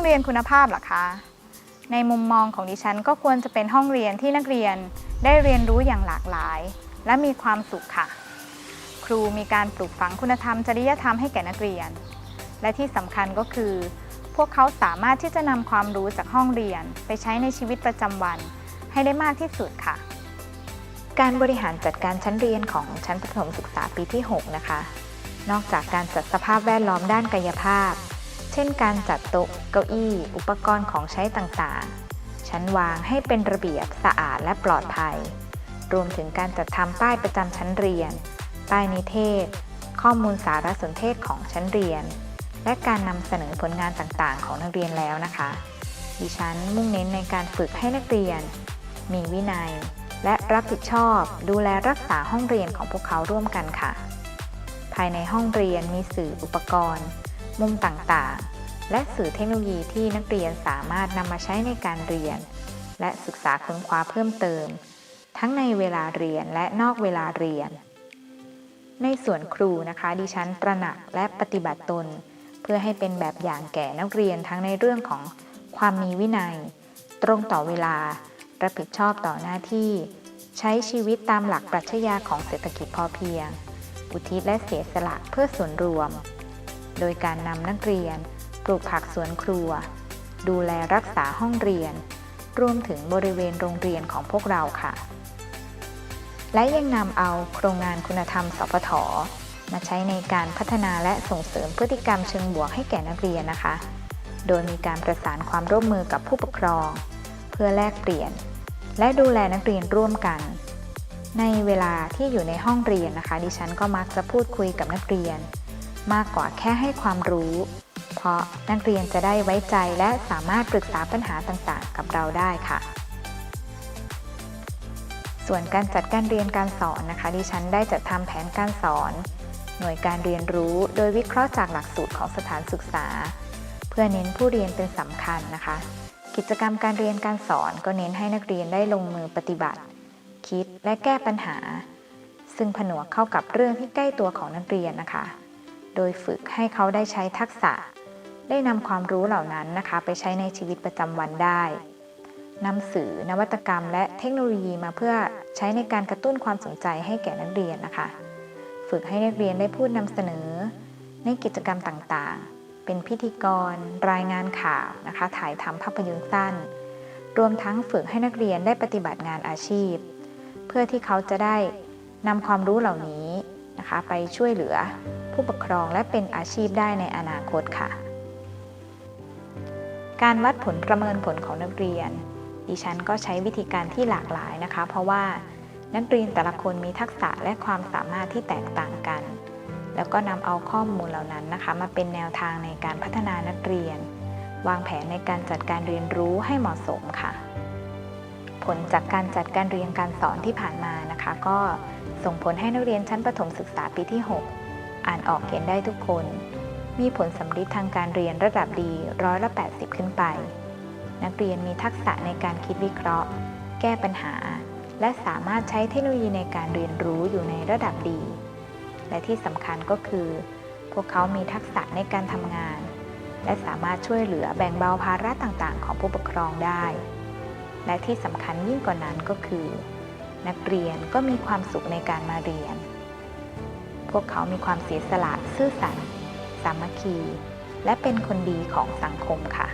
องเรียนคุณภาพหรอคะ ในมุมมองของดิฉันก็ควรจะเป็นห้องเรียนที่นักเรียนได้เรียนรู้อย่างหลากหลาย และมีความสุขค่ะ ครูมีการปลูกฝังคุณธรรมจริยธรรมให้แก่นักเรียน และที่สำคัญก็คือ พวกเขาสามารถที่จะนำความรู้จากห้องเรียนไปใช้ในชีวิตประจำวัน ให้ได้มากที่สุดค่ะ การบริหารจัดการชั้นเรียนของชั้นประถมศึกษาปีที่ 6 นะคะ นอกจากการจัดสภาพแวดล้อมด้านกายภาพ เช่นการจัดโต๊ะเก้าอี้ อุปกรณ์ของใช้ต่างๆ ชั้นวางให้เป็นระเบียบสะอาดและปลอดภัย รวมถึงการจัดทำป้ายประจำชั้นเรียน ป้ายนิเทศ ข้อมูลสารสนเทศของชั้นเรียน และการนำเสนอผลงานต่างๆ ของนักเรียนแล้วนะคะ ดิฉันมุ่งเน้นในการฝึกให้นักเรียน มีวินัย และรับผิดชอบดูแลรักษาห้องเรียนของพวกเขาร่วมกันค่ะ ภายในห้องเรียนมีสื่ออุปกรณ์ มุมต่างๆ และสื่อเทคโนโลยีที่นักเรียนสามารถนำมาใช้ในการเรียน และศึกษาค้นคว้าเพิ่มเติม ทั้งในเวลาเรียนและนอกเวลาเรียน ในส่วนครูนะคะดิฉันตระหนักและปฏิบัติตน เพื่อให้เป็นแบบอย่างแก่นักเรียนทั้งในเรื่องของความมีวินัย ตรงต่อเวลา รับผิดชอบต่อหน้าที่ ใช้ชีวิตตามหลักปรัชญาของเศรษฐกิจพอเพียง อุทิศและเสียสละเพื่อส่วนรวม โดยการนำนักเรียน ปลูกผักสวนครัว ดูแลรักษาห้องเรียน รวมถึงบริเวณโรงเรียนของพวกเราค่ะ และยังนำเอาโครงงานคุณธรรมสพทมาใช้ในการพัฒนาและส่งเสริมพฤติกรรมเชิงบวกให้แก่นักเรียนนะคะ โดยมีการประสานความร่วมมือกับผู้ปกครอง เพื่อแลกเปลี่ยน และดูแลนักเรียนร่วมกัน ในเวลาที่อยู่ในห้องเรียนนะคะ ดิฉันก็มักจะพูดคุยกับนักเรียน มากกว่าแค่ให้ความรู้ เพราะนักเรียนจะได้ไว้ใจและสามารถปรึกษาปัญหาต่างๆ กับเราได้ค่ะ ส่วนการจัดการเรียนการสอนนะคะ ดิฉันได้จัดทำแผนการสอน หน่วยการเรียนรู้โดยวิเคราะห์จากหลักสูตรของสถานศึกษา เพื่อเน้นผู้เรียนเป็นสำคัญนะคะ กิจกรรมการเรียนการสอนก็เน้นให้นักเรียนได้ลงมือปฏิบัติ คิดและแก้ปัญหา ซึ่งผนวกเข้ากับเรื่องที่ใกล้ตัวของนักเรียนนะคะ ดยฝึกให้เขาได้ใช้ทักษะ ได้นำความรู้เหล่านั้นนะคะ ไปใช้ในชีวิตประจำวันได้นำสื่อนวัตกรรม และเทคโนโลยีมาเพื่อใช้ในการกระตุ้นความสนใจให้แก่นักเรียนนะคะ ฝึกให้นักเรียนได้พูดนำเสนอ ในกิจกรรมต่างๆ เป็นพิธีกร รายงานข่าวนะคะ ถ่ายทำภาพยนตร์สั้น รวมทั้งฝึกให้นักเรียนได้ปฏิบัติงานอาชีพ เพื่อที่เขาจะได้นำความรู้เหล่านี้นะคะ ไปช่วยเหลือ ผู้ปกครองและเป็นอาชีพได้ในอนาคตค่ะ การวัดผลประเมินผลของนักเรียน ดิฉันก็ใช้วิธีการที่หลากหลายนะคะ เพราะว่านักเรียนแต่ละคนมีทักษะและความสามารถที่แตกต่างกัน แล้วก็นำเอาข้อมูลเหล่านั้นนะคะ มาเป็นแนวทางในการพัฒนานักเรียน วางแผนในการจัดการเรียนรู้ให้เหมาะสมค่ะ ผลจากการจัดการเรียนการสอนที่ผ่านมานะคะ ก็ส่งผลให้นักเรียนชั้นประถมศึกษาปีที่ 6 อ่านออกเขียนได้ทุกคน มีผลสำลิดทางการเรียนระดับดีร้อยละ 80 ขึ้นไป นักเรียนมีทักษะในการคิดวิเคราะห์ แก้ปัญหา และสามารถใช้เทคโนโลยีในการเรียนรู้อยู่ในระดับดี และที่สำคัญก็คือ พวกเขามีทักษะในการทำงาน และสามารถช่วยเหลือแบ่งเบาภาระต่างๆ ของผู้ปกครองได้ และที่สำคัญยิ่งกว่านั้นก็คือ นักเรียนก็มีความสุขในการมาเรียน พวกเขามีความเสียสละซื่อสัตย์สามัคคี และเป็นคนดีของสังคมค่ะ